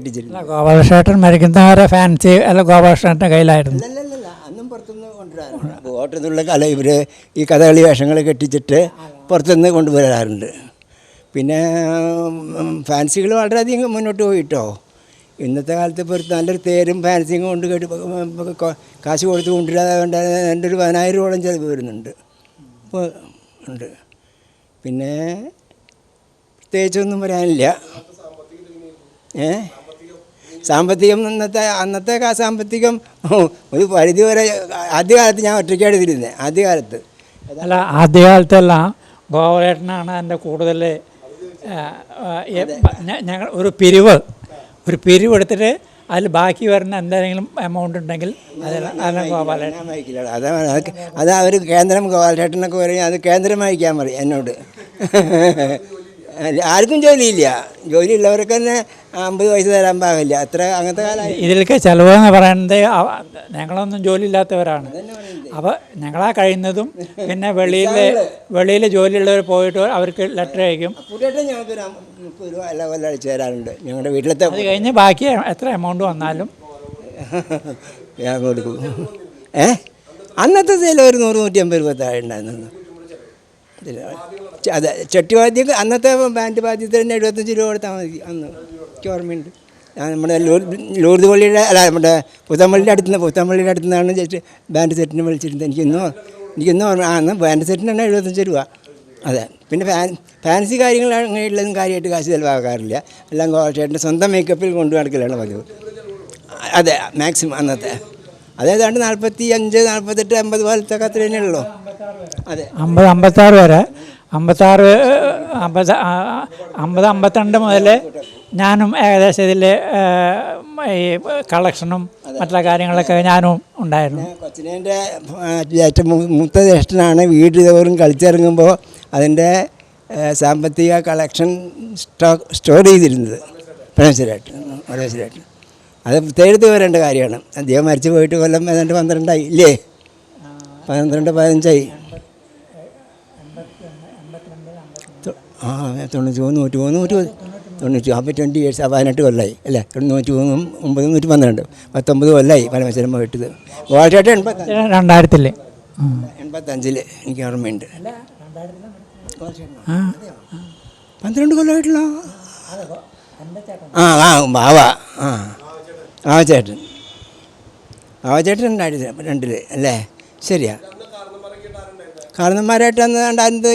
അല്ല ഗോപാലകൃഷ്ണേട്ടൻ മരിക്കുന്നവരെ ഫാൻസി അല്ല ഗോപാലകൃഷ്ണേട്ടന്റെ കയ്യിലായിരുന്നു. അല്ലല്ല അന്നും പുറത്തുനിന്ന് കൊണ്ടുവരാറുണ്ട്. ഓട്ടത്തിലുള്ള കല ഇവർ ഈ കഥകളി വേഷങ്ങൾ കെട്ടിച്ചിട്ട് പുറത്തുനിന്ന് കൊണ്ടുവരാറുണ്ട്. പിന്നെ ഫാൻസികൾ വളരെയധികം മുന്നോട്ട് പോയിട്ടോ? ഇന്നത്തെ കാലത്ത് ഇപ്പോൾ നല്ലൊരു തേരും ഫാൻസിയും കൊണ്ട് കേട്ട് കാശ് കൊടുത്ത് കൊണ്ടുവരാതെ കൊണ്ട് എന്റെ ഒരു പതിനായിരം രൂപയോളം ചിലവ് വരുന്നുണ്ട്. ഇപ്പോൾ ഉണ്ട്. പിന്നെ പ്രത്യേകിച്ചൊന്നും പറയാനില്ല. ഏ? സാമ്പത്തികം ഇന്നത്തെ അന്നത്തെ കാ സാമ്പത്തികം ഒരു പരിധി വരെ ആദ്യകാലത്ത് ഞാൻ ഒറ്റയ്ക്കാണ് തിരുന്നത് ആദ്യകാലത്ത് അല്ല ആദ്യകാലത്തെല്ലാം ഗോവലേട്ടനാണ് എന്റെ കൂടുതൽ ഞങ്ങൾ ഒരു പിരിവ് ഒരു പിരിവ് എടുത്തിട്ട് അതിൽ ബാക്കി വരുന്ന എന്തെങ്കിലും എമൗണ്ട് ഉണ്ടെങ്കിൽ അതെല്ലാം ഗോപാലേട്ടൻ. അതാണ് അത് അത് അവർ കേന്ദ്രം ഗോപാലചേട്ടനൊക്കെ പറയും അത് കേന്ദ്രം വായിക്കാൻ പറയും എന്നോട്. ആർക്കും ജോലിയില്ല. ജോലിയുള്ളവർക്ക് തന്നെ അമ്പത് പൈസ തരാൻ പാകില്ല അത്ര അങ്ങനത്തെ കാലമായി. ഇതിലൊക്കെ ചിലവ് എന്ന് പറയുന്നത് ഞങ്ങളൊന്നും ജോലിയില്ലാത്തവരാണ്. അപ്പോൾ ഞങ്ങളാ കഴിയുന്നതും പിന്നെ വെളിയിൽ വെളിയിൽ ജോലിയുള്ളവർ പോയിട്ട് അവർക്ക് ലെറ്റർ അയക്കും. കൊല്ലം അടിച്ചു തരാറുണ്ട്. ഞങ്ങളുടെ വീട്ടിലത്തെ അത് കഴിഞ്ഞ് ബാക്കി എത്ര എമൗണ്ട് വന്നാലും. ഞാൻ കൊടുക്കും. ഏ? അന്നത്തെ സേല ഒരു നൂറ് നൂറ്റി അമ്പത് രൂപ താഴെ ഉണ്ടായിരുന്നു അതെ ചെട്ടിവാദ്യം അന്നത്തെ ബാൻഡ് വാദ്യത്തിന് തന്നെ എഴുപത്തഞ്ച് രൂപ കൊടുത്താൽ മതി അന്ന്. എനിക്ക് ഓർമ്മയുണ്ട്. ഞാൻ നമ്മുടെ ലൂർ- ലൂർദ് പള്ളിയുടെ അല്ല നമ്മുടെ പുത്തമ്പള്ളിയുടെ അടുത്ത് നിന്ന് പുത്തമ്പള്ളിയുടെ അടുത്ത് നിന്നാണ് ജസ്റ്റ് ബാൻഡ് സെറ്റിന് വിളിച്ചിരുന്നത്. എനിക്കിന്നോ എനിക്കിന്നോ ഓർമ്മ ആ എന്നാൽ ബാൻഡ് സെറ്റിന് തന്നെ എഴുപത്തഞ്ച് രൂപ. അതെ. പിന്നെ ഫാൻ ഫാൻസി കാര്യങ്ങൾ അങ്ങനെയുള്ളതും കാര്യമായിട്ട് കാശ് ചിലവാക്കാറില്ല. എല്ലാം ഗോൾഷേട്ടിന്റെ സ്വന്തം മേക്കപ്പിൽ കൊണ്ടു നടക്കലാണ് പതിവ്. അതെ മാക്സിമം അന്നത്തെ. അതേതാണ്ട് നാൽപ്പത്തി അഞ്ച് നാൽപ്പത്തെട്ട് അമ്പത് പോലത്തെ അത്ര തന്നെയുള്ളൂ അതെ. അമ്പത് അമ്പത്താറ് വരെ. അമ്പത്താറ് അമ്പത് അമ്പത് അമ്പത്തിരണ്ട് മുതൽ ഞാനും ഏകദേശം ഇതിൽ ഈ കളക്ഷനും മറ്റുള്ള കാര്യങ്ങളൊക്കെ ഞാനും ഉണ്ടായിരുന്നു. കൊച്ചിനേന്റെ ഏറ്റവും മൂത്ത ജ്യേഷ്ഠനാണ് വീട് തോറും കളിച്ചിറങ്ങുമ്പോൾ അതിന്റെ സാമ്പത്തിക കളക്ഷൻ സ്റ്റോക്ക് സ്റ്റോർ ചെയ്തിരുന്നത്. പരമേശ്വരായിട്ട് പരമേശ്വരായിട്ട് അത് പ്രത്യേകത്ത് വരേണ്ട കാര്യമാണ്. അദ്ദേഹം മരിച്ചു പോയിട്ട് കൊല്ലം ഏതാണ്ട് പന്ത്രണ്ടായി ഇല്ലേ? പന്ത്രണ്ട് പതിനഞ്ചായി. ആ തൊണ്ണൂറ്റി മൂന്ന് നൂറ്റി മൂന്ന് നൂറ്റി തൊണ്ണൂറ്റി അപ്പോൾ ട്വന്റി ഇയേഴ്സ് ആ പതിനെട്ട് കൊല്ലായി അല്ലേ? തൊണ്ണൂറ്റി മൂന്നും ഒമ്പത് നൂറ്റി പന്ത്രണ്ട്. പത്തൊമ്പത് കൊല്ലായി പരമേശ്വരം പോയിട്ടത്. ഗോൾഷേട്ട് എൺപത്തി രണ്ടായിരത്തിൽ എൺപത്തഞ്ചിൽ എനിക്ക് ഓർമ്മയുണ്ട്. പന്ത്രണ്ട് കൊല്ലമായിട്ടുള്ള ആ ആ ബാവ. ആ ബാവച്ചേട്ടൻ ബാവച്ചേട്ടൻ രണ്ടായിരത്തി രണ്ടിൽ അല്ലേ? ശരിയാ. കാരണന്മാരായിട്ട് അന്ന് രണ്ടായിരത്തി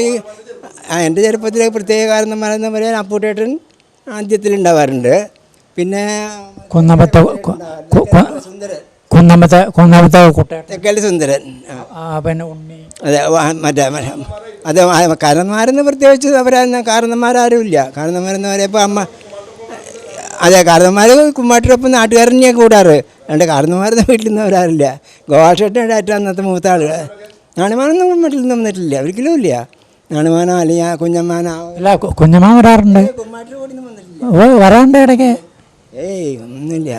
ആ എന്റെ ചെറുപ്പത്തിലെ പ്രത്യേക കാരണന്മാരെന്ന് പറയാൻ അപ്പൂട്ടേട്ടൻ ആദ്യത്തിലുണ്ടാവാറുണ്ട്. പിന്നെ കുന്നമ്പത്തെ കുന്നമ്പത്തെ കുന്നമ്പത്തെ കുട്ടേട്ടൻ. സുന്ദരൻ. പിന്നെ ഉണ്ണി. അതെ മറ്റേ അതെ കാരണന്മാരെന്ന് പ്രത്യേകിച്ച് അവരാ കാരണന്മാരാരുമില്ല കാരണന്മാരെന്ന് പറയുമ്പോൾ അമ്മ അതെ കാരണന്മാർ കുമ്മാട്ടിനൊപ്പം നാട്ടുകാരനെയാണ് കൂടാറ്. അതുകൊണ്ട് കാരണന്മാരുടെ വീട്ടിൽ നിന്ന് വരാറില്ല ഗോവാഷേട്ടന്റെ അന്നത്തെ മൂത്ത ആൾ നാണിമാനൊന്നും വീട്ടിൽ നിന്ന് വന്നിട്ടില്ല ഒരിക്കലും ഇല്ല. നാണിമാനോ അല്ലെങ്കിൽ ആ കുഞ്ഞമ്മാനോ? അല്ല കുഞ്ഞമ്മ വരാറുണ്ട്. ഓ വരാറുണ്ട് ഇടയ്ക്ക്. ഏയ് ഒന്നുമില്ല.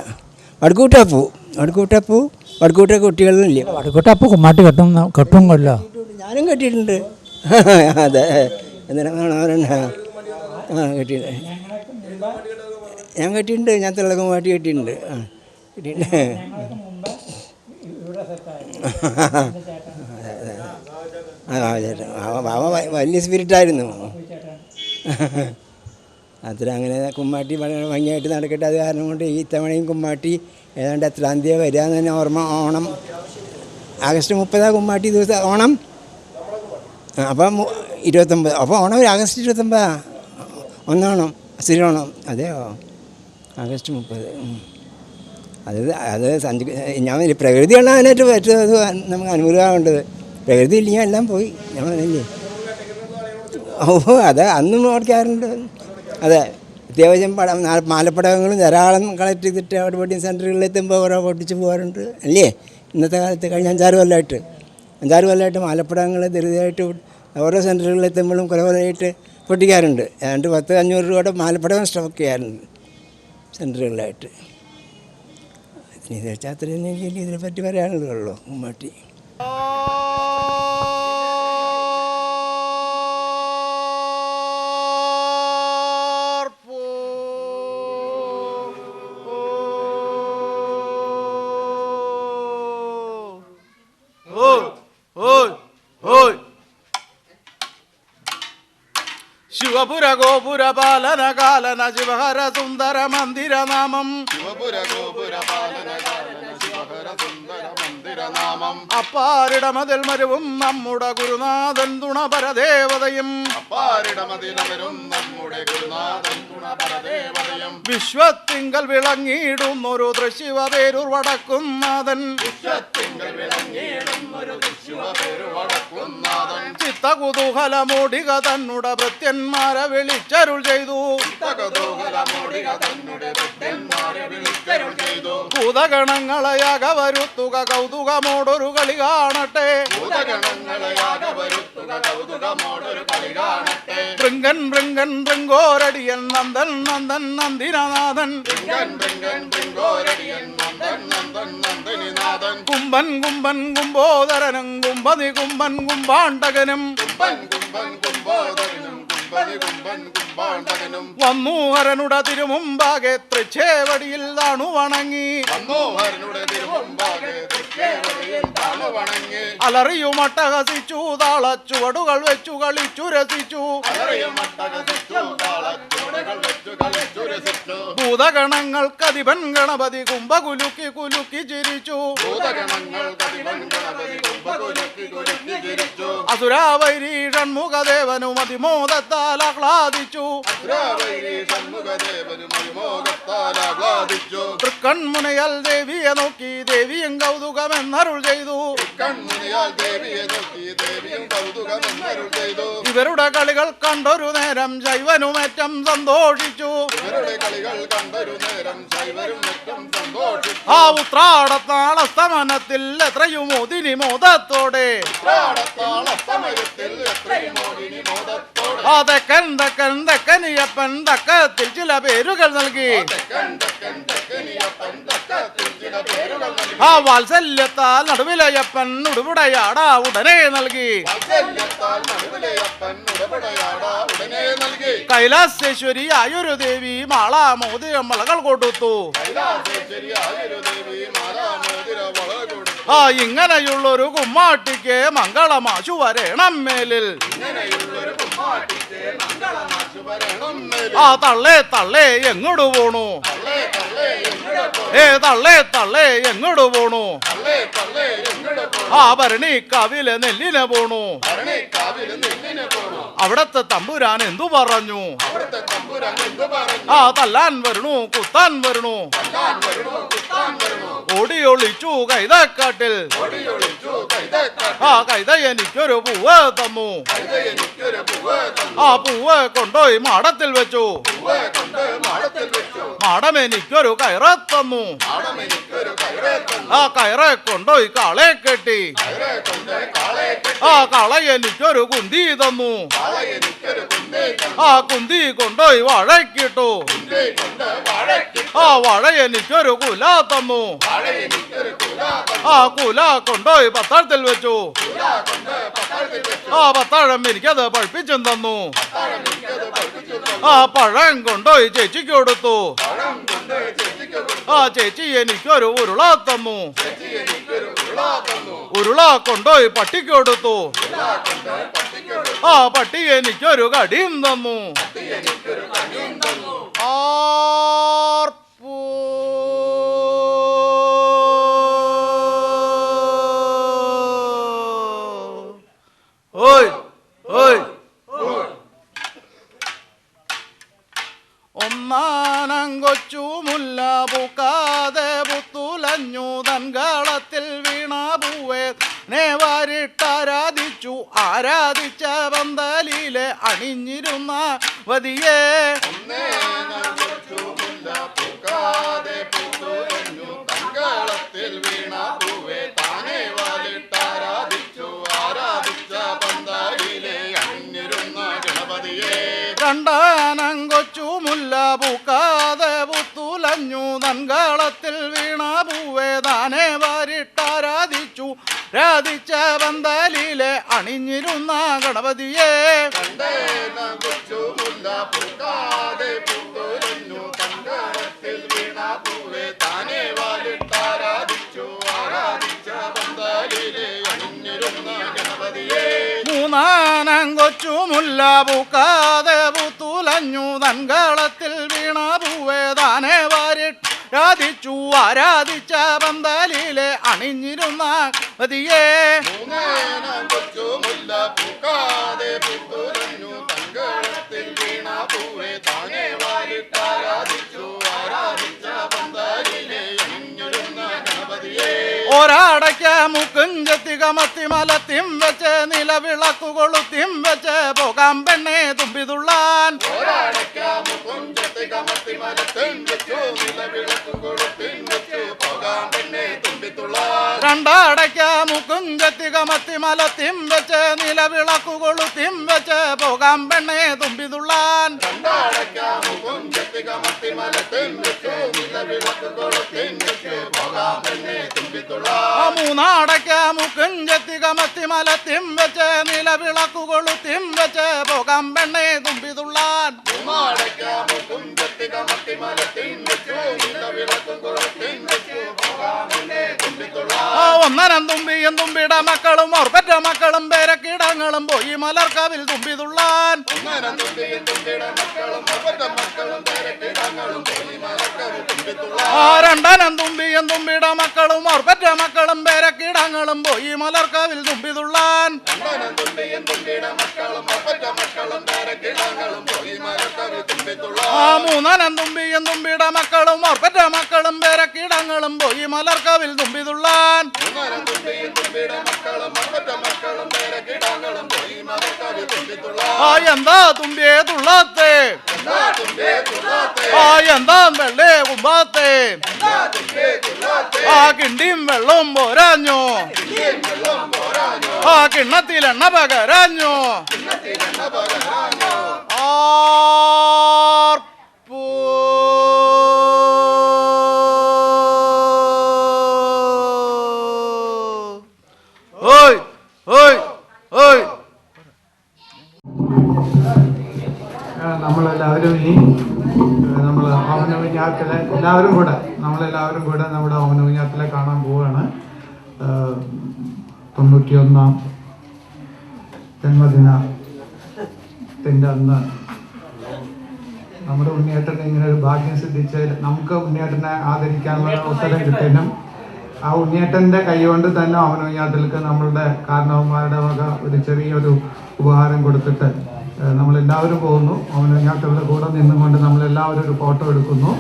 വടക്കൂട്ടപ്പൂ വടക്കൂട്ടപ്പൂ വടക്കൂട്ട കുട്ടികളിലില്ല. വടക്കൂട്ടപ്പൂ കുമ്മാട്ടി കെട്ടും കെട്ടും കൊല്ലോ ഞാനും കെട്ടിയിട്ടുണ്ട്. അതെ. ആ കെട്ടിയിട്ടുണ്ട്. ഞാൻ കെട്ടിയിട്ടുണ്ട്. ഞാൻ തിളക്കമാട്ടി കെട്ടിയിട്ടുണ്ട്. ആ കെട്ടിയിട്ടുണ്ട്. ആ ബാബ വലിയ സ്പിരിറ്റായിരുന്നു അത്ര അങ്ങനെ കുമ്മാട്ടി വളരെ ഭംഗിയായിട്ട് നടക്കട്ടെ. അത് കാരണം കൊണ്ട് ഈ തവണയും കുമ്മാട്ടി ഏതാണ്ട് എത്രാം തീയതി വരിക എന്ന് തന്നെ ഓർമ്മ ഓണം. ആഗസ്റ്റ് മുപ്പതാ കുമ്മാട്ടി ദിവസം ഓണം. അപ്പം ഇരുപത്തൊമ്പത് അപ്പോൾ ഓണം ഒരു ആഗസ്റ്റ് ഇരുപത്തൊമ്പതാ? ഒന്നോണം? സ്ഥിരോണം അതെയോ? ആഗസ്റ്റ് മുപ്പത്. അത് അത് സഞ്ചി ഞാൻ പ്രകൃതി കാണാനായിട്ട് പറ്റുന്നത്. നമുക്ക് അനുകൂലമാവേണ്ടത്. പ്രകൃതി ഇല്ലെങ്കിൽ എല്ലാം പോയി. ഞാൻ പറഞ്ഞില്ലേ ഓ അത് അന്നും ഓർക്കാറുണ്ട്. അതെ അത്യാവശ്യം പടം മാലപ്പടകങ്ങളും ധാരാളം കളക്ട് ചെയ്തിട്ട് അവിടെ വെഡിങ് സെന്ററുകളിൽ എത്തുമ്പോൾ ഓരോ പൊട്ടിച്ച് പോകാറുണ്ട്. അല്ലേ? ഇന്നത്തെ കാലത്ത് കഴിഞ്ഞ അഞ്ചാറ് കൊല്ലമായിട്ട് അഞ്ചാറ് കൊല്ലമായിട്ട് മാലപ്പടകങ്ങൾ ധൃതിയായിട്ട് ഓരോ സെന്ററുകളിൽ എത്തുമ്പോഴും കുറെ കുറേയായിട്ട് പൊട്ടിക്കാറുണ്ട്. ഏതാണ്ട് പത്ത് അഞ്ഞൂറ് രൂപയുടെ മാലപ്പടകം സ്റ്റോക്ക് ചെയ്യാറുണ്ട് സെന്ററുകളിലായിട്ട് ഇതിനെ വെച്ചാൽ അത്രയും എനിക്ക് ഇതിനെപ്പറ്റി പറയാനുള്ളൂ ഉമ്മാട്ടി. ശിവപുര ഗോപുര പാലന കാലന ശിവഹര സുന്ദര മന്ദിര നാമം ശിവപുര ഗോപുര പാലന കാലന ശിവഹര സുന്ദര മന്ദിര നാമം അപ്പാരിടമതിൽ മരുവും നമ്മുടെ ഗുരുനാഥൻ തുണപരദേവതയും. അപ്പാരിടമതിലവരും നമ്മുടെ ഗുരുനാഥൻ ഗുണപരദേവതയും വിശ്വത്തിങ്കൽ വിളങ്ങിയിടുന്നൊരു ദൃശ്യവതേരൂർ വടക്കുന്നാഥൻ വിശ്വത്തിങ്കൽ വിളങ്ങിയിടുന്നൊരു വടക്കുന്നാഥൻ ചിത്തകുതൂഹലമോടിക തന്നുടെ ഭൃത്യന്മാരെ വിളിച്ചരുൾ ചെയ്തു. ഭൂതഗണങ്ങളയാക വരുത്തുക കൗതുകമോടൊരു കളി കാണട്ടെ. ൃങ്കൻ ഭൃങ്കൻ ഭൃങ്കൻ ഭൃങ്കോരടിയൻ നന്ദൻ നന്ദൻ നന്ദിനാഥൻ. നന്ദൻ നന്ദൻ നന്ദനിനാഥൻ കുംഭൻ കുംഭൻ കുംഭോദരനും കുംഭതി കുംഭൻ കുംഭാണ്ടകനും വന്നു ഹരനുടെ തിരുമുമ്പാകെ തൃച്ചേവടിയിൽ താണു വണങ്ങി. അലറിയുമട്ടഹസിച്ചു താളച്ചുവടുകൾ വെച്ചു കളിച്ചു രസിച്ചു അലറിയും മട്ടകസിച്ചു ഭൂതഗണങ്ങൾക്കതിപൻ ഗണപതി കുംഭകുലുക്കി കുലുക്കി ചിരിച്ചു അസുരാവൈരീ ഷൺമുഖദേവനും അതിമോദത്താൽ ആഹ്ലാദിച്ചു. തൃക്കൺമുനയൽ ദേവിയെ നോക്കി ദേവിയും കൗതുകമെന്നരുൾ ചെയ്തു. ഇവരുടെ കളികൾ കണ്ടൊരു നേരം സന്തോഷിച്ചു സന്തോഷിച്ചു. ആ ഉത്രാടത്താളസ്തമനത്തിൽ എത്രയും ഒതിനി മോഹിനി മോദത്തോടെ. ആ തെക്കൻ തെക്കൻ തെക്കനിയപ്പൻ തക്കത്തിൽ ചില പേരുകൾ നൽകി. തെക്കൻ തെക്കൻ തെക്കനിയപ്പൻ തക്കത്തിൽ ചില പേരുകൾ നൽകി ആ വാത്സല്യത്താൽ നടുവിലയപ്പൻ ഉടുപുടയാടാ ഉടനെ നൽകി. കൈലാസേശ്വരി ആയൊരു ദേവി മാള മോതിരം വള കൊടുത്തു. ആ ഇങ്ങനെയുള്ളൊരു കുമ്മാട്ടിക്ക് മംഗളമാശു വരേണം മേലിൽ. ആ തള്ളേ തള്ളേ എങ്ങോട്ട് പോണു? തള്ളേ തള്ളേ ഏ തള്ളേ തള്ളേ എങ്ങോട്ട് പോണു? ആ ഭരണി കവിലെ നെല്ലിനെ പോണു. അവിടത്തെ തമ്പുരാൻ എന്തു പറഞ്ഞു? ആ തല്ലാൻ വരണു കുത്താൻ വരണു. ഓടി ഒളിച്ചു കൈതക്കാട്ടിൽ. ആ കൈത എനിക്കൊരു പൂവ് തന്നു. ആ പൂവ് കൊണ്ടുപോയി മാടത്തിൽ വെച്ചു. പൂവ് കൊണ്ട് മാടത്തിൽ വെച്ചു. മാടം എനിക്കൊരു കയറ തന്നു ആ കയറെ കൊണ്ടോയി കാളെ കെട്ടി. ആ കാള എനിക്കൊരു കുന്തി തന്നു. ആ കുന്തി കൊണ്ടോയി വാഴക്കിട്ടു. ആ വാഴ എനിക്കൊരു കുല തന്നു. ആ കുല കൊണ്ടോയി പത്താഴത്തിൽ വെച്ചു. ആ പത്താഴം എനിക്കത് പഴിപ്പിച്ചും തന്നു. ആ പഴം കൊണ്ടോയി ചേച്ചിക്ക് കൊടുത്തു പഴം കൊണ്ട് ചേച്ചിക്ക് കൊടുത്തു ആ ചേച്ചി എനിക്കൊരു ഉരുള തന്നു ഉരുള കൊണ്ടോയി പട്ടിക്ക് കൊടുത്തു ആ പട്ടി എനിക്കൊരു കടിയും തന്നു. ആർപ്പൂ. ഓയ് ഓയ്. ഒന്നാനം കൊച്ചു മുല്ല പൂക്കാതെ പുത്തുലഞ്ഞു തൻകളത്തിൽ വീണാപൂവേ. നേവാരിട്ടാരാധിച്ചു ആരാധിച്ച പന്തലിലെ അണിഞ്ഞിരുന്ന വതിയെ. പൂക്കാതെ പുത്തുലഞ്ഞു വീണാപൂവേ വീണ പൂവേ താനെ വാരിട്ടാരാധിച്ചു. രാധിച്ച പന്തലിലെ അണിഞ്ഞിരുന്ന ഗണപതിയെ. കൊച്ചു മുല്ല പൂക്കാതെ പൂത്തുലഞ്ഞു. വീണ മൂന്നാനം വീണ പൂവേ താനെ വാരിട്ട് രാധിച്ചു ആരാധിച്ച പന്തലിലെ അണിഞ്ഞിരുന്ന പതിയേ ഒരാടയ്ക്ക് മുക്കുഞ്ചത്തി കമത്തി മലത്തിം വെച്ച് നിലവിളക്കുകൊളുത്തിം വെച്ച് പോകാം പെണ്ണെ തുമ്പിതുള്ളാൻ. ഒരാടയ്ക്ക് കൊഞ്ചത്തെ വെച്ചു നിലവിളക്കും കൊടുത്തിൻ വെച്ചു തുമ്പിത്തുള്ളാൻ രണ്ടാടയ്ക്ക മുക്കുഞ്ചത്തി കമത്തി മലത്തിം വെച്ച് നിലവിളക്കു കൊളുത്തിം വെച്ച് പോകാം പെണ്ണെ തുമ്പിതുള്ളാൻ. രണ്ടടയ്ക്കാമു കൊഞ്ചത്തെ കമത്തി മരത്തിൽ വെച്ചു നിലവിളക്കും കൊടുത്തിൻ വെച്ചു പോകാം പെണ്ണെ തുമ്പിത്തുള്ളാൻ ആ മൂന്നാടയ്ക്ക മുക്കുഞ്ചത്തി കമത്തി മലത്തിം വെച്ച് നിലവിളക്കു കൊളുത്തിം വെച്ച് പോകാം പെണ്ണെ തുമ്പിതുള്ളാൻ. ഒന്നനം തുമ്പിയും തുമ്പിട മക്കളും ഓർപ്പറ്റ മക്കളും പേരക്കിടങ്ങളും പോയി മലർക്കവിൽ തുമ്പിയുടെ തുമ്പിത്തുള്ളാൻ ആ രണ്ടനം തുമ്പിയും തുമ്പിട മക്കളും ഓർപ്പറ്റ മക്കളും പേരക്കിടങ്ങളും പോയി മലർക്കാവിൽ തുമ്പി തുള്ളാൻ തുമ്പിയും തുമ്പിയുടെ മക്കളും ഓർപ്പറ്റ മക്കളും പേരക്കിടങ്ങളും ആ മൂന്നാലം തുമ്പിയും തുമ്പിയുടെ മക്കളും ഓർപ്പറ്റ മക്കളും പേരക്കിടങ്ങളും പോയി മലർക്കവിൽ തുമ്പിതുള്ളാൻ. തുമ്പിയും തുമ്പിയുടെ മക്കളും അപ്പറ്റ എന്താ തുമ്പിയെ തുള്ളാത്തെ എന്നാ തുമ്പിയെ തുള്ളാത്തെ ആ എന്താ വെള്ളേ കുമ്പാത്തെ എന്നാ തുമ്പിയെ തുള്ളാത്തെ ആ കിണ്ടിയും വെള്ളവും പോരാഞ്ഞു ഇല്ലേം വെള്ളം പോരാഞ്ഞോ ആ കിണ്ണത്തിൽ എണ്ണ പകരാഞ്ഞു ഇന്നത്തിലെണ്ണ പകരാഞ്ഞോ ആർപ്പൂ. ഓയ് ഓയ് ഓയ് നമ്മളെല്ലാവരും ഈ നമ്മൾ ഓമനവിഞ്ഞാത്തിലെ എല്ലാവരും കൂടെ നമ്മളെല്ലാവരും കൂടെ നമ്മുടെ ഓമനവിഞ്ഞാത്തിലെ കാണാൻ പോവുകയാണ്. തൊണ്ണൂറ്റിയൊന്നാം ജന്മദിനത്തിന്റെ അന്ന് നമ്മുടെ ഉണ്ണിയേട്ടനെ ഇങ്ങനെ ഒരു ഭാഗ്യം സിദ്ധിച്ച് നമുക്ക് ഉണ്ണിയേട്ടനെ ആദരിക്കാനുള്ള അവസരം കിട്ടിയതിനും ആ ഉണ്ണിയേട്ടന്റെ കൈകൊണ്ട് തന്നെ കുഞ്ഞാത്തിലേക്ക് നമ്മളുടെ കാരണവന്മാരുടെ വക ഒരു ചെറിയൊരു ഉപഹാരം കൊടുത്തിട്ട് നമ്മളെല്ലാവരും പോകുന്നു. ഇവിടെ കൂടെ നിന്നുകൊണ്ട് നമ്മളെല്ലാവരും ഒരു ഫോട്ടോ എടുക്കുന്നു.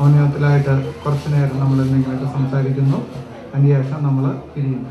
അവനത്തിലായിട്ട് കുറച്ച് നേരം നമ്മൾ എന്തെങ്കിലുമൊക്കെ സംസാരിക്കുന്നു. അതിന് ശേഷം നമ്മൾ പിരിയുന്നു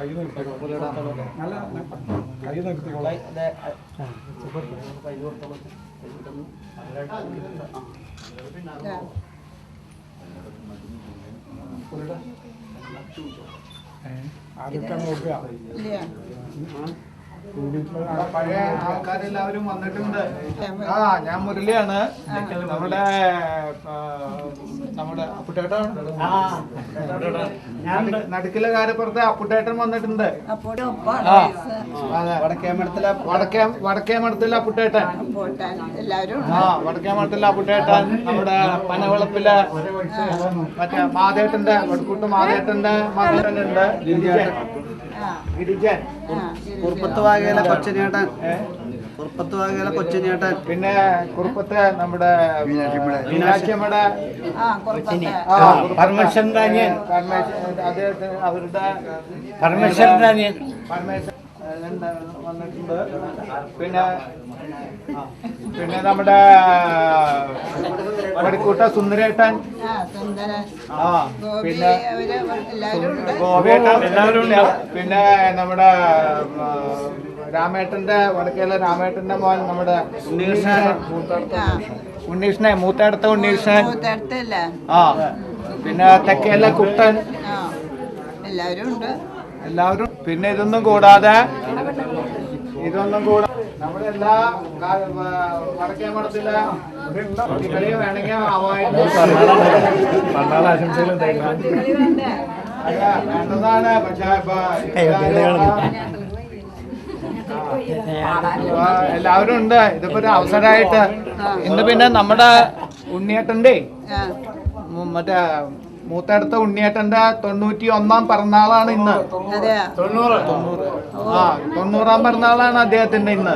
വന്നിട്ടുണ്ട്. ദേ, ദേ വന്നിട്ടുണ്ട്. പഴയ ആൾക്കാരെല്ലാവരും വന്നിട്ടുണ്ട്. ആ ഞാൻ മുരളിയാണ്. നമ്മുടെ നമ്മുടെ അപ്പുട്ടേട്ടൻ. നടുക്ക് നടുക്കിലെ കാര്യപ്പുറത്തെ അപ്പുട്ടേട്ടൻ വന്നിട്ടുണ്ട്. വടക്കേമഠത്തിലെ വടക്കേ വടക്കേമഠത്തിലെ വടക്കേ വടക്കേ മഠത്തിലെ അപ്പുട്ടേട്ടൻ. ആ വടക്കേ മഠത്തിലെ അപ്പുട്ടേട്ടൻ നമ്മുടെ പനവളപ്പിലെ മറ്റേ മാതേട്ടന്റെ വടക്കൂട്ട് മാതേട്ടന്റെ മകനുണ്ട്. ആ. കുറുപ്പത്ത് വാകയിലെ കൊച്ചനേട്ടൻ. കുറുപ്പത്ത് വാകയിലെ കൊച്ചനേട്ടൻ. പിന്നെ കുറുപ്പത്ത് നമ്മുടെ മീനാക്ഷിയമ്മയുടെ. പരമേശ്വരൻ രാജൻ അദ്ദേഹത്തിന് അവരുടെ പരമേശ്വരൻ രാജൻ പരമേശ്വരൻ വന്നിട്ടുണ്ട് പിന്നെ പിന്നെ നമ്മുടെ പടിക്കൂട്ട സുന്ദരേട്ടൻ. ആ പിന്നെ അവർ എല്ലാവരും ഉണ്ട്. ഗോപിയേട്ടൻ എല്ലാവരും ഉണ്ട്. പിന്നെ നമ്മുടെ രാമേട്ടന്റെ വടക്കേല രാമേട്ടന്റെ മോൻ നമ്മുടെ ഉണ്ണീകൃഷ്ണൻ ഉണ്ണീകൃഷ്ണൻ മൂത്തടുത്ത ഉണ്ണീകൃഷ്ണൻ ആ പിന്നെ തെക്കേല കുട്ടൻ. ആ എല്ലാവരും ഉണ്ട്. എല്ലാവരും പിന്നെ ഇതൊന്നും കൂടാതെ ഇതൊന്നും കൂടാതെ നമ്മുടെ എല്ലാ വടക്കേ മഠത്തിലെ കളി വേണമെങ്കിൽ വേണ്ടതാണ് പക്ഷെ എല്ലാവരും ഉണ്ട്. ഇതിപ്പോ ഒരു അവസരമായിട്ട് ഇന്ന് പിന്നെ നമ്മുടെ ഉണ്ണിയേട്ടന്റെ ആ. മറ്റേ മൂത്തടുത്ത ഉണ്ണിയേട്ടന്റെ തൊണ്ണൂറ്റി ഒന്നാം പിറന്നാളാണ് ഇന്ന്. തൊണ്ണൂറ്. ആ തൊണ്ണൂറാം പിറന്നാളാണ് അദ്ദേഹത്തിന്റെ ഇന്ന്.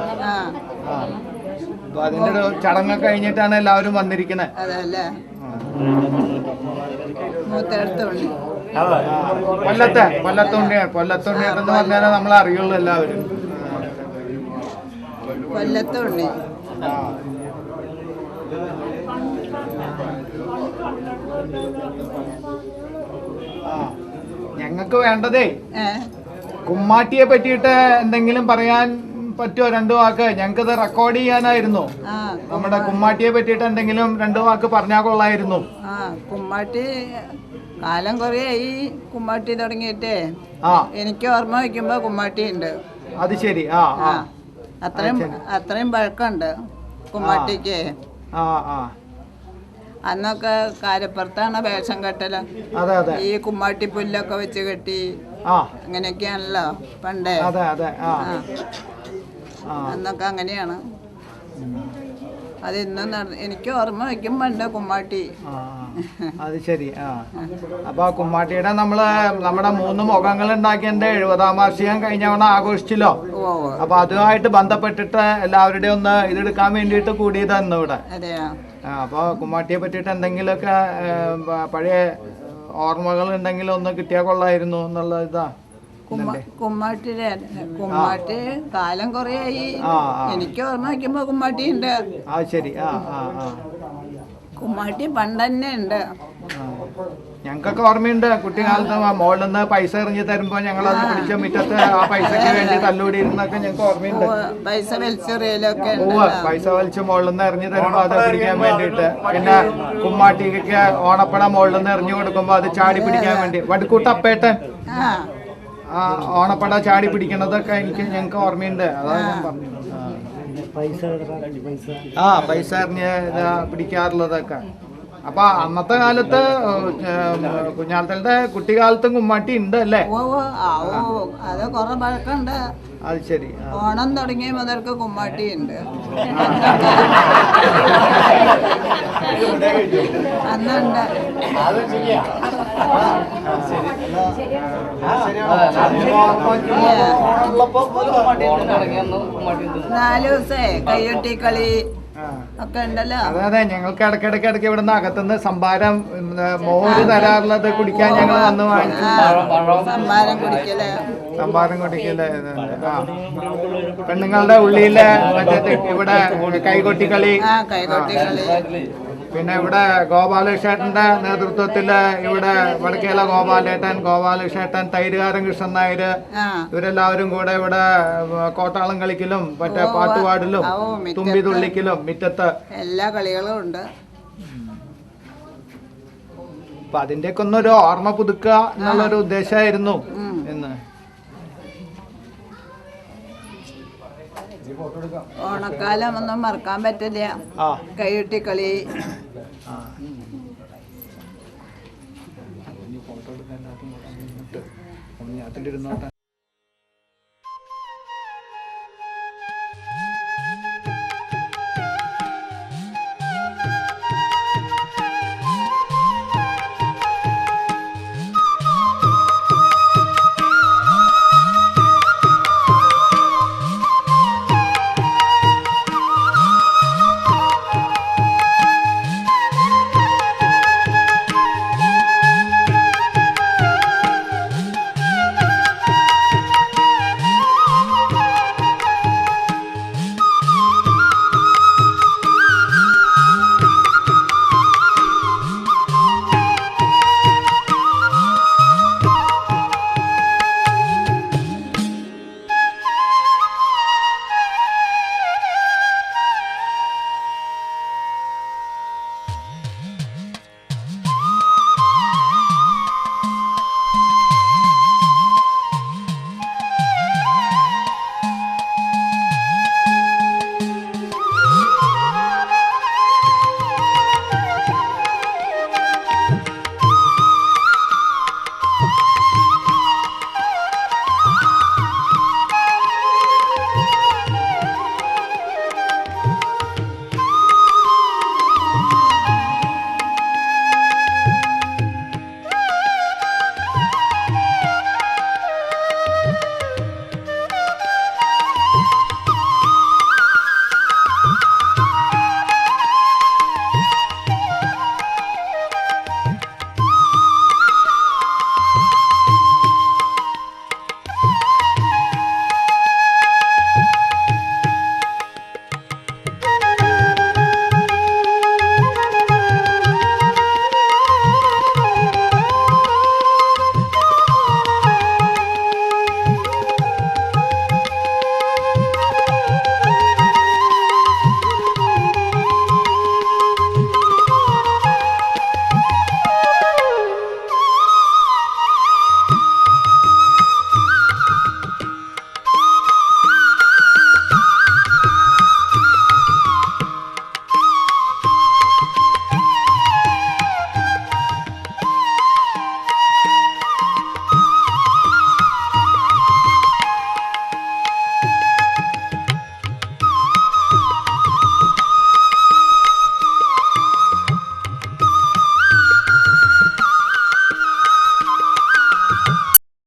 അപ്പൊ അതിന്റെ ഒരു ചടങ്ങൊക്കെ കഴിഞ്ഞിട്ടാണ് എല്ലാവരും വന്നിരിക്കുന്നത് കൊല്ലത്തെ കൊല്ലത്തെ ഉണ്ണി കൊല്ലത്തെ ഉണ്ണിയേട്ടെന്ന് പറഞ്ഞാലേ നമ്മൾ അറിയുള്ളൂ എല്ലാവരും. കൊല്ലത്തുണ്ണി ആ. ഞങ്ങൾക്ക് വേണ്ടതേ. കുമ്മാട്ടിയെ പറ്റിയിട്ട് എന്തെങ്കിലും പറയാൻ പറ്റുമോ രണ്ടു വാക്ക്. ഞങ്ങൾക്കിത് റെക്കോർഡ് ചെയ്യാനായിരുന്നു. നമ്മുടെ കുമ്മാട്ടിയെ പറ്റിയിട്ട് എന്തെങ്കിലും രണ്ടു വാക്ക് പറഞ്ഞാൽ കൊള്ളായിരുന്നു. കുമ്മാട്ടി കാലം ഈ കുമ്മാട്ടി തുടങ്ങിയിട്ടേ. ആ. എനിക്ക് ഓർമ്മ വയ്ക്കുമ്പോ കുമ്മാട്ടി ഉണ്ട് അത് ശരി. ആ അത്രയും അത്രയും പഴക്കമുണ്ട് കുമ്മാട്ടിക്ക്. ആ ആ. അന്നൊക്കെ കാരപ്പുറത്താണ് വേഷം കെട്ടൽ. അതെ അതെ. ഈ കുമ്മാട്ടി പുല്ലൊക്കെ വെച്ച് കെട്ടി. ആ. അങ്ങനെയൊക്കെയാണല്ലോ പണ്ടേ. അതെ അതെ ആ. അന്നൊക്കെ അങ്ങനെയാണ്. അത് ഇന്നും നട- എനിക്ക് ഓർമ്മ വയ്ക്കും പണ്ട് കുമ്മാട്ടി. ആ, ആ. അത് ശരി ആ. അപ്പൊ കുമ്മാട്ടിയുടെ നമ്മൾ നമ്മുടെ മൂന്ന് മുഖങ്ങൾ ഉണ്ടാക്കിയതിന്റെ എഴുപതാം വാർഷികം കഴിഞ്ഞ തവണ ആഘോഷിച്ചല്ലോ? ഓ ഓ. അപ്പൊ അതുമായിട്ട് ബന്ധപ്പെട്ടിട്ട് എല്ലാവരുടെയും ഒന്ന് ഇതെടുക്കാൻ വേണ്ടിയിട്ട് കൂടിയതായിരുന്നു ഇവിടെ അതെയാ? ആ, അപ്പൊ കുമ്മാട്ടിയെ പറ്റിയിട്ട് എന്തെങ്കിലുമൊക്കെ പഴയ ഓർമ്മകൾ ഉണ്ടെങ്കിൽ ഒന്ന് കിട്ടിയാൽ കൊള്ളായിരുന്നു എന്നുള്ള ഇതാ. കുമ്മ കുമ്മാട്ടിയുടെ കുമ്മാട്ടി കാലം കുറേയായി. എനിക്ക് ഓർമ്മ വയ്ക്കുമ്പോ കുമ്മാട്ടി ഉണ്ട്. ആ ശരി. ആ ആ ആ. കുമ്മാട്ടി പണ്ട് തന്നെ ഉണ്ട് ഞങ്ങൾക്കൊക്കെ ഓർമ്മയുണ്ട് കുട്ടിക്കാലത്ത് മോളിൽ നിന്ന് പൈസ എറിഞ്ഞു തരുമ്പോ ഞങ്ങൾ അത് പിടിച്ച മുറ്റത്ത് ആ പൈസക്ക് വേണ്ടി തല്ലുകൂടിയിരുന്നൊക്കെ ഞങ്ങൾക്ക് ഓർമ്മയുണ്ട്. പൈസ വലിച്ചെറിയലൊക്കെ പൈസ വലിച്ച് മോളിൽ നിന്ന് എറിഞ്ഞു തരുമ്പോ അത് പിടിക്കാൻ വേണ്ടിയിട്ട്. പിന്നെ കുമ്മാട്ടിക്ക് ഓണപ്പട മോളിൽ നിന്ന് എറിഞ്ഞു കൊടുക്കുമ്പോ അത് ചാടി പിടിക്കാൻ വേണ്ടി. വടുക്കൂട്ട് അപ്പേട്ടൻ. ആ. ഓണപ്പട ചാടി പിടിക്കണതൊക്കെ എനിക്ക് ഞങ്ങൾക്ക് ഓർമ്മയുണ്ട്. അതാണ് ഞാൻ പറഞ്ഞത്. ആ പൈസ എറിഞ്ഞ് പിടിക്കാറുള്ളതൊക്കെ. അപ്പൊ അന്നത്തെ കാലത്ത് കുഞ്ഞാലത്തലത്തെ കുട്ടിക്കാലത്തും കുമ്മാട്ടി ഉണ്ട് അല്ലേ? ഓ അത് കൊറേ പഴക്കണ്ട്. അത് ശരി ആ. ഓണം തുടങ്ങിയ മുതൽക്ക് കുമ്മാട്ടി ഉണ്ട്. അന്നുണ്ട്. നാല് ദിവസേ കയ്യൊട്ടി കളി. ആ. ഒക്കെ ഉണ്ടല്ലോ. അതെ അതെ ഞങ്ങൾക്ക് ഇടയ്ക്കിടയ്ക്ക് ഇടയ്ക്ക് ഇവിടുന്ന് അകത്തുനിന്ന് സംഭാരം മോര് തരാറുള്ളത് കുടിക്കാൻ ഞങ്ങൾ വന്ന് വാങ്ങിച്ചു. സംഭാരം കുടിക്കല്ലേ സംഭാരം കുടിക്കൽ പെണ്ണുങ്ങളുടെ ഉള്ളിലെ മറ്റേ ഇവിടെ കൈകൊട്ടിക്കളി. ആ. പിന്നെ ഇവിടെ ഗോപാലക്ഷേട്ടന്റെ നേതൃത്വത്തിൽ ഇവിടെ വടക്കേല ഗോപാലേട്ടൻ ഗോപാലകൃഷ്ണേട്ടൻ തൈരുകാരൻ കൃഷ്ണൻ നായർ ഇവരെല്ലാവരും കൂടെ ഇവിടെ കോട്ടാളം കളിക്കലും മറ്റേ പാട്ടുപാടലും. തുമ്പി തുള്ളിക്കലും മിറ്റത്ത്. എല്ലാ കളികളും ഉണ്ട്. അപ്പൊ അതിന്റെയൊക്കെ ഒന്നൊരു ഓർമ്മ പുതുക്കുക എന്നുള്ളൊരു ഉദ്ദേശമായിരുന്നു എന്ന്. ഓണക്കാലം ഒന്നും മറക്കാൻ പറ്റില്ല. കൈകൊട്ടി കളി. അതിന്റെ ഇരുന്നോട്ടെ